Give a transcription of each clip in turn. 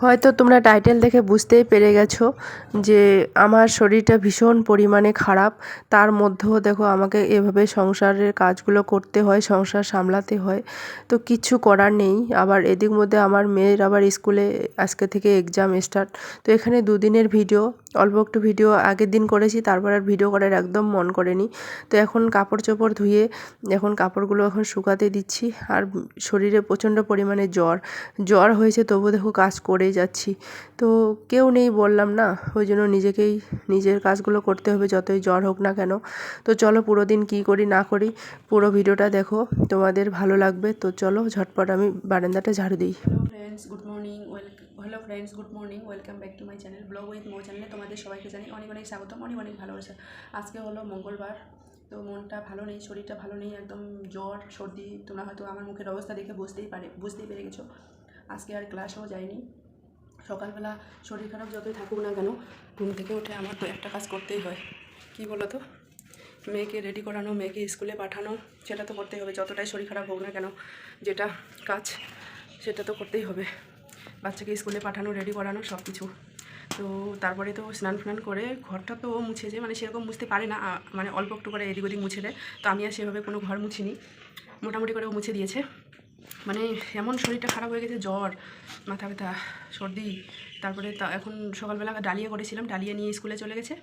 হয়তো তোমরা টাইটেল দেখে বুঝতেই পেরে গেছো যে আমার শরীরটা ভীষণ পরিমাণে খারাপ। তার মধ্যেও দেখো আমাকে এভাবে সংসারের কাজগুলো করতে হয়, সংসার সামলাতে হয়। তো কিছু করার নেই। আবার এদিক মধ্যে আমার মেয়ের আবার স্কুলে আজকে থেকে এক্সাম স্টার্ট তো এখানে দুদিনের ভিডিও অল্প একটু ভিডিও আগের দিন করেছি, তারপর আর ভিডিও করার একদম মন করেনি। তো এখন কাপড় চোপড় ধুয়ে, এখন কাপড়গুলো এখন শুকাতে দিচ্ছি আর শরীরে প্রচণ্ড পরিমাণে জ্বর। জ্বর হয়েছে তবু দেখো কাজ করেই যাচ্ছি। তো কেউ নেই বললাম না, ওই জন্য নিজেকেই, নিজের কাজগুলো করতে হবে যতই জ্বর হোক না কেন। তো চলো পুরো দিন কী করি না করি, পুরো ভিডিওটা দেখো, তোমাদের ভালো লাগবে। তো চলো ঝটপট আমি বারান্দাটা ঝাড়ু দিই। Friends good morning hello friends good morning welcome back to my channel vlog with মো চ্যানেলে তোমাদের সবাইকে জানি অনেক অনেক স্বাগতম, অনেক অনেক ভালোবাসা। আজকে হলো মঙ্গলবার, তো মনটা ভালো নেই, শরীরটা ভালো নেই, একদম জ্বর, সর্দি, তোমরা হয়তো আমার মুখের অবস্থা দেখে বুঝতেই পারে, বুঝতেই পেরে গেছো। আজকে আর ক্লাসেও যাইনি। সকালবেলা শরীর খারাপ যতই থাকুক না কেন, ঘুম থেকে উঠে আমার তো একটা কাজ করতেই হয়। কি বলো তো মেয়েকে রেডি করানো, মেয়েকে স্কুলে পাঠানো, সেটা তো করতেই হবে, যতটাই শরীর খারাপ হোক না কেন, যেটা কাজ। সেটা তো করতেই হবে। বাচ্চাকে স্কুলে পাঠানো রেডি করানো সব কিছু তো তারপরে তো স্নান ফ্নান করে ঘরটা তো ও মুছেছে মানে সেরকম মুছতে পারে না মানে অল্প একটু করে এদিক ওদিক মুছে দেয়। তো আমি আর সেভাবে কোনো ঘর মুছিনি। মোটামুটি করে ও মুছে দিয়েছে। মানে এমন শরীরটা খারাপ হয়ে গেছে, জ্বর, মাথা ব্যথা, সর্দি। তারপরে তা, এখন সকালবেলা ডালিয়া করেছিলাম, ডালিয়া নিয়ে স্কুলে চলে গেছে।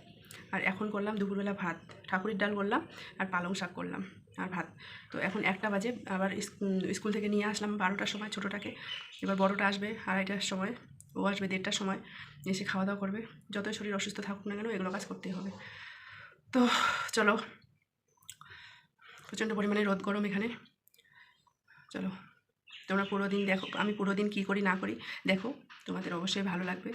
আর এখন করলাম দুপুরবেলা ভাত। ঠাকুরের ডাল করলাম আর পালং শাক করলাম আর ভাত। তো এখন একটা বাজে, আবার স্কুল থেকে নিয়ে আসলাম বারোটার সময় ছোটোটাকে। এবার বড়োটা আসবে আড়াইটার সময়, ও আসবে দেড়টার সময়, এসে খাওয়া দাওয়া করবে। যতই শরীর অসুস্থ থাকুক না কেন এগুলো কাজ করতেই হবে। তো চলো, প্রচণ্ড পরিমাণে রোদ গরম এখানে। চলো, তোমরা পুরো দিন দেখো, আমি পুরো দিন কী করি না করি দেখো, তোমাদের অবশ্যই ভালো লাগবে।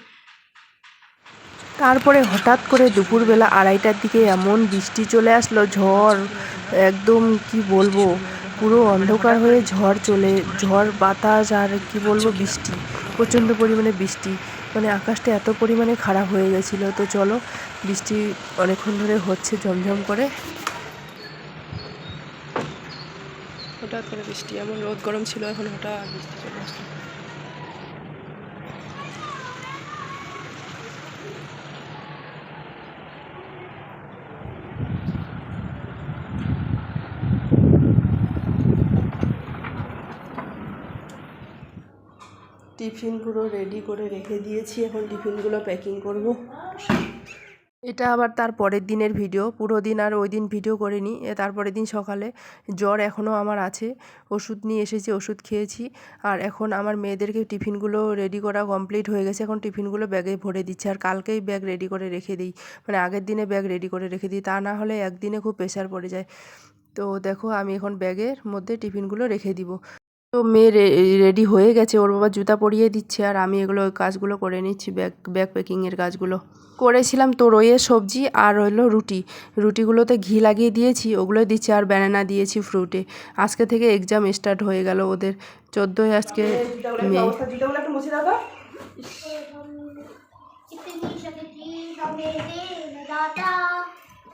তারপরে হঠাৎ করে দুপুরবেলা আড়াইটার দিকে এমন বৃষ্টি চলে আসলো, ঝড়, একদম কি বলব, পুরো অন্ধকার হয়ে ঝড় চলে, ঝড়, বাতাস আর কি বলব, বৃষ্টি, প্রচণ্ড পরিমাণে বৃষ্টি। মানে আকাশটা এত পরিমাণে খারাপ হয়ে গেছিল, তো চলো বৃষ্টি অনেকক্ষণ ধরে হচ্ছে ঝমঝম করে। হঠাৎ করে বৃষ্টি, এমন রোদ গরম ছিল, এখন হঠাৎ বৃষ্টি চলে আসলো। টিফিনগুলো রেডি করে রেখে দিয়েছি। এখন টিফিনগুলো প্যাকিং করব। এটা আবার তার পরের দিনের ভিডিও পুরো দিন আর ওই দিন ভিডিও করিনি। তারপরের দিন সকালে জ্বর এখনও আমার আছে। ওষুধ নিয়ে এসেছি, ওষুধ খেয়েছি। আর এখন আমার মেয়েদেরকে টিফিনগুলো রেডি করা কমপ্লিট হয়ে গেছে। এখন টিফিনগুলো ব্যাগে ভরে দিচ্ছি। আর কালকেই ব্যাগ রেডি করে রেখে দিই। মানে আগের দিনে ব্যাগ রেডি করে রেখে দিই। তা না হলে একদিনে খুব প্রেশার পড়ে যায়। তো দেখো, আমি এখন ব্যাগের মধ্যে টিফিনগুলো রেখে দিব। তো মেয়ে রেডি হয়ে গেছে ওর বাবা জুতা পরিয়ে দিচ্ছে আর আমি এগুলো ওই কাজগুলো করে নিচ্ছি ব্যাগ ব্যাগ প্যাকিংয়ের কাজগুলো করেছিলাম তো রইয়ের সবজি আর হলো রুটি রুটিগুলোতে ঘি লাগিয়ে দিয়েছি ওগুলো দিচ্ছি আর ব্যানানা দিয়েছি ফ্রুটে আজকে থেকে এক্সাম স্টার্ট হয়ে গেল ওদের চোদ্দোই আজকে মেয়ে জুতোগুলো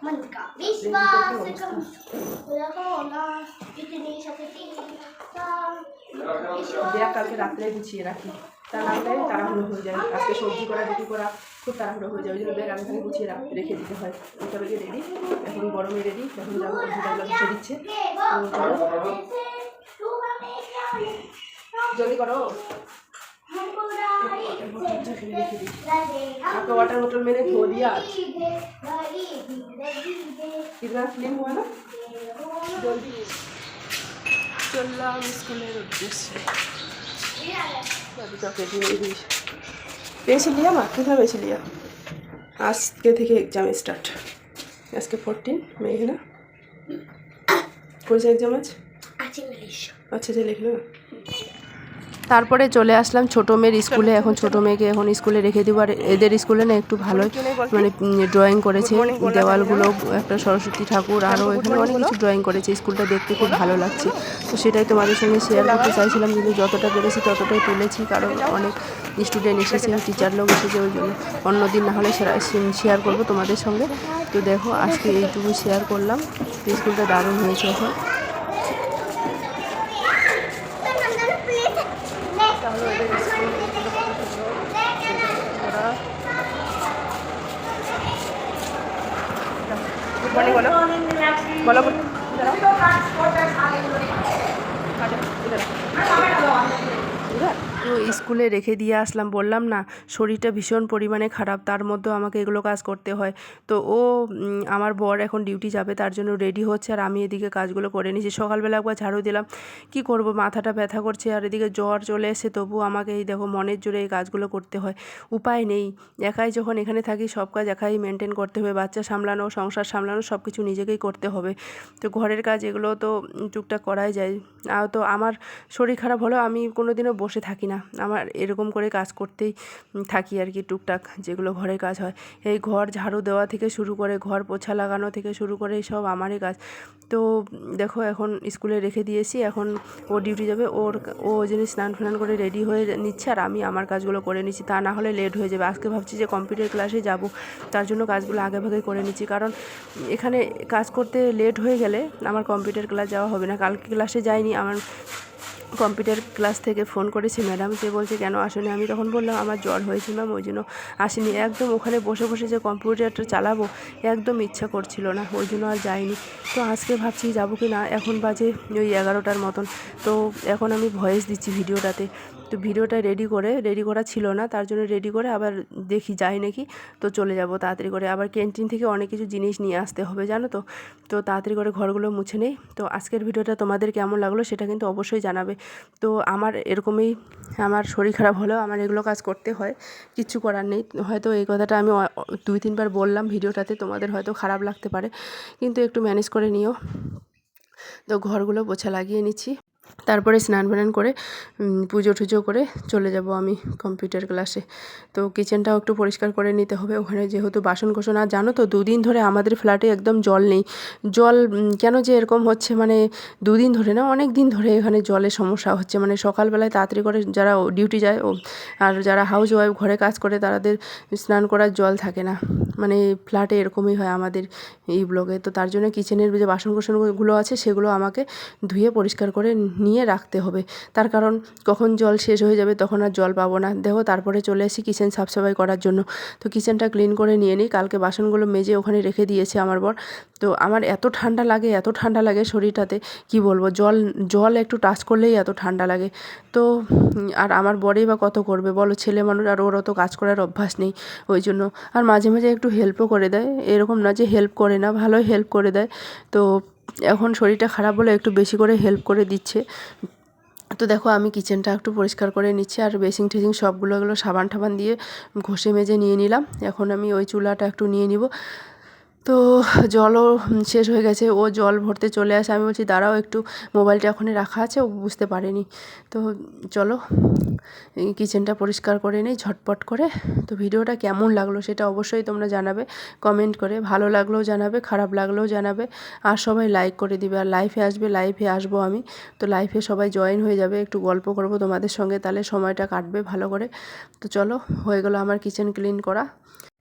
একটু মুছে দাও তো इतनी शक्ति हमें दे न दाता मन का विश्वास कम होना इतनी शक्ति का विश्वास ব্যাগ কালকে রাত্রে গুছিয়ে রাখি তা না হলে তাড়াহুড়ো হয়ে যায় আজকে সবজি করা রুটি করা খুব তাড়াহুড়ো হয়ে যায় ওই জন্য ব্যাগ আগে থেকে গুছিয়ে রাখ- রেখে দিতে হয় ওটা বেগে রেডি এখন গরমে রেডি এখন যাবো কম্পিউটারগুলো মুছে দিচ্ছে তো চলো, से तू हमें क्या জলদি করো हमको राही अच्छा, फिर लिख दी। लगे आपका वाटर बोतल मैंने धो दिया आज दे बड़ी जिंदगी दे कितना क्लीन हुआ ना জলদি চললাম স্কুলের উদ্দেশ্যে পেয়েছি লিয়া মা কোথায় পেয়েছি লিয়া আজকে থেকে এক্সাম স্টার্ট আজকে ফোরটিন মে না কোন এক্সাম আছে আছে ইংলিশ আচ্ছা যে লিখলো না তারপরে চলে আসলাম ছোটো মেয়ের স্কুলে। এখন ছোটো মেয়েকে এখন স্কুলে রেখে দিব। আর এদের স্কুলে না একটু ভালোই মানে ড্রয়িং করেছে। দেওয়ালগুলো একটা সরস্বতী ঠাকুর আরও এখানে অনেক কিছু ড্রয়িং করেছে। স্কুলটা দেখতে খুব ভালো লাগছে। তো সেটাই তোমাদের সঙ্গে শেয়ার করতে চাইছিলাম। কিন্তু যতটা পেরেছি ততটাই তুলেছি। কারণ অনেক স্টুডেন্ট এসেছে টিচার লোক এসেছে ওই জন্য। অন্যদিন না হলে শেয়ার করব তোমাদের সঙ্গে। তো দেখো, আজকে এইটুকু শেয়ার করলাম। স্কুলটা দারুণ হয়েছে এখন তাহলে মর্নিং বলো বলো বলো তো স্কুলে রেখে দিয়ে আসলাম। বললাম, না, শরীরটা ভীষণ পরিমাণে খারাপ, তার মধ্যেও আমাকে এগুলো কাজ করতে হয়। তো ও আমার বর এখন ডিউটি যাবে, তার জন্য রেডি হচ্ছে, আর আমি এদিকে কাজগুলো করে নিয়েছি। সকালবেলা একবার ঝাড়ু দিলাম, কি করব, মাথাটা ব্যথা করছে, আর এদিকে জ্বর চলে এসে তবু আমাকে এই দেখো, মনের জোরে এই কাজগুলো করতে হয়। উপায় নেই, একাই যখন এখানে থাকি, সব কাজ একাই মেনটেন করতে হবে, বাচ্চা সামলানো, সংসার সামলানো সব কিছু নিজেকেই করতে হবে। তো ঘরের কাজ এগুলো তো টুকটাক করাই যায়। আর তো আমার শরীর খারাপ হলেও আমি কোনো দিনও বসে থাকি না। আমার এরকম করে কাজ করতেই থাকি আর কি টুকটাক, যেগুলো ঘরের কাজ হয়। এই ঘর ঝাড়ু দেওয়া থেকে শুরু করে, ঘর পোছা লাগানো থেকে শুরু করে সব আমারই কাজ। তো দেখো এখন স্কুলে রেখে দিয়েছি, এখন ও ডিউটি যাবে, ওর, ও যিনি স্নান ফান করে রেডি হয়ে নিচ্ছে আর আমি আমার কাজগুলো করে নিচ্ছি। তা না হলে লেট হয়ে যাবে। আজকে ভাবছি যে কম্পিউটার ক্লাসে যাব, তার জন্য কাজগুলো আগে ভাগে করে নিচ্ছি। কারণ এখানে কাজ করতে লেট হয়ে গেলে আমার কম্পিউটার ক্লাস যাওয়া হবে না। কালকে ক্লাসে যাইনি, আমার কম্পিউটার ক্লাস থেকে ফোন করেছি ম্যাডাম যে বলছে, কেন আসেনি? আমি তখন বললাম, আমার জ্বর হয়েছে ম্যাম, ওই জন্য আসেনি। একদম ওখানে বসে বসে যে কম্পিউটারটা চালাবো, একদম ইচ্ছা করছিল না, ওই জন্য আর যাইনি। তো আজকে ভাবছি যাব কি না, এখন বাজে ওই এগারোটার মতন। তো এখন আমি ভয়েস দিচ্ছি ভিডিওটাতে। তো ভিডিওটা রেডি করে রেডি করা ছিল না, তার জন্য রেডি করে আবার দেখি, যাই নাকি, তো চলে যাব তাড়াতাড়ি করে। আবার ক্যান্টিন থেকে অনেক কিছু জিনিস নিয়ে আসতে হবে, জানো তো? তো তাড়াতাড়ি করে ঘরগুলো মুছে নেই। তো আজকের ভিডিওটা তোমাদের কেমন লাগল সেটা কিন্তু অবশ্যই জানাবে। তো আমার এরকমই, আমার শরীর খারাপ হলেও আমার এগুলো কাজ করতে হয়, কিচ্ছু করার নেই। হয়তো এই কথাটা আমি দুই তিনবার বললাম ভিডিওটাতে, তোমাদের হয়তো খারাপ লাগতে পারে। কিন্তু একটু ম্যানেজ করে নিও। তো ঘরগুলো পোছা লাগিয়ে নিচ্ছি। তারপরে স্নান ফান করে পুজো টুজো করে চলে যাব আমি কম্পিউটার ক্লাসে তো কিচেনটাও একটু পরিষ্কার করে নিতে হবে। ওখানে যেহেতু বাসন কোসন আর জানো তো, দুদিন ধরে আমাদের ফ্ল্যাটে একদম জল নেই। জল কেন যে এরকম হচ্ছে মানে দুদিন ধরে না অনেক দিন ধরে এখানে জলের সমস্যা হচ্ছে। মানে সকালবেলায় তাড়াতাড়ি করে যারা ডিউটি যায়, ও, আর যারা হাউস ওয়াইফ ঘরে কাজ করে তাদের স্নান করার জল থাকে না। মানে ফ্ল্যাটে এরকমই হয় আমাদের এই ব্লগে তো তার জন্য কিচেনের যে বাসন কোসনগুলো আছে সেগুলো আমাকে ধুয়ে পরিষ্কার করে নিয়ে রাখতে হবে। তার কারণ কখন জল শেষ হয়ে যাবে তখন আর জল পাবো না। দেখো, তারপরে চলে এসেছি কিচেন সাফসাফাই করার জন্য। তো কিচেনটা ক্লিন করে নিয়ে নিই। কালকে বাসনগুলো মেজে ওখানে রেখে দিয়েছে আমার বর। তো আমার এত ঠান্ডা লাগে, এত ঠান্ডা লাগে শরীরটাতে। কি বলব, জল জল একটু টাচ করলেই এত ঠান্ডা লাগে। তো, আর আমার বরেই বা কত করবে বলো? ছেলে মানুষ আর ওর অত কাজ করার অভ্যাস নেই। ওই জন্য আর মাঝে মাঝে একটু হেল্পও করে দেয়। এরকম না যে হেল্প করে না, ভালোই হেল্প করে দেয়। তো এখন শরীরটা খারাপ হলে একটু বেশি করে হেল্প করে দিচ্ছে। তো দেখো আমি কিচেনটা একটু পরিষ্কার করে নিচ্ছি আর বেসিং টেসিং সবগুলো এগুলো সাবান টাবান দিয়ে ঘষে মেজে নিয়ে নিলাম। এখন আমি ওই চুলাটা একটু নিয়ে নিব। তো জলও শেষ হয়ে গেছে, ও জল ভরতে চলে আসে। আমি বলছি, দাঁড়াও একটু, মোবাইলটা ওখানে রাখা আছে, ও বুঝতে পারেনি। তো চলো কিচেনটা পরিষ্কার করে নিই, ঝটপট করে। তো ভিডিওটা কেমন লাগল সেটা অবশ্যই তোমরা জানাবে, কমেন্ট করে। ভালো লাগলেও জানাবে, খারাপ লাগলেও জানাবে। আর সবাই লাইক করে দিবে। আর লাইফে আসবে, লাইফে আসব আমি। তো লাইফে সবাই জয়েন হয়ে যাবে, একটু গল্প করব তোমাদের সঙ্গে, তাহলে সময়টা কাটবে ভালো করে। তো চলো, হয়ে গেলো আমার কিচেন ক্লিন করা।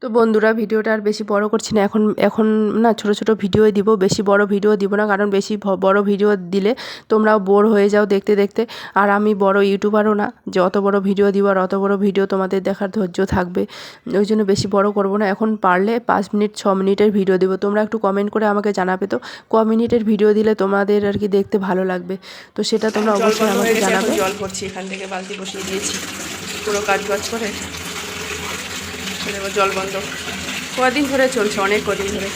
তো বন্ধুরা ভিডিওটা আর বেশি বড় করছি না। এখন এখন না ছোট ছোট ভিডিওই দিব বেশি বড় ভিডিও দিব না কারণ বেশি বড় ভিডিও দিলে তোমরাও বোর হয়ে যাও দেখতে দেখতে। আর আমি বড় ইউটিউবারও না যে অত বড় ভিডিও দিব আর অত বড় ভিডিও তোমাদের দেখার ধৈর্য থাকবে ওই জন্য বেশি বড় করব না। এখন পারলে পাঁচ মিনিট ছ মিনিটের ভিডিও দিব। তোমরা একটু কমেন্ট করে আমাকে জানাবে তো ক মিনিটের ভিডিও দিলে তোমাদের আর কি দেখতে ভালো লাগবে? তো সেটা তোমরা অবশ্যই আমাকে জানাবে। জল করছি এখান থেকে বালতি বসিয়ে দিয়েছি পুরো কাজ বাজ করে। দেখো জল বন্ধ। কদিন ধরে চলছে অনেক কদিন ধরে।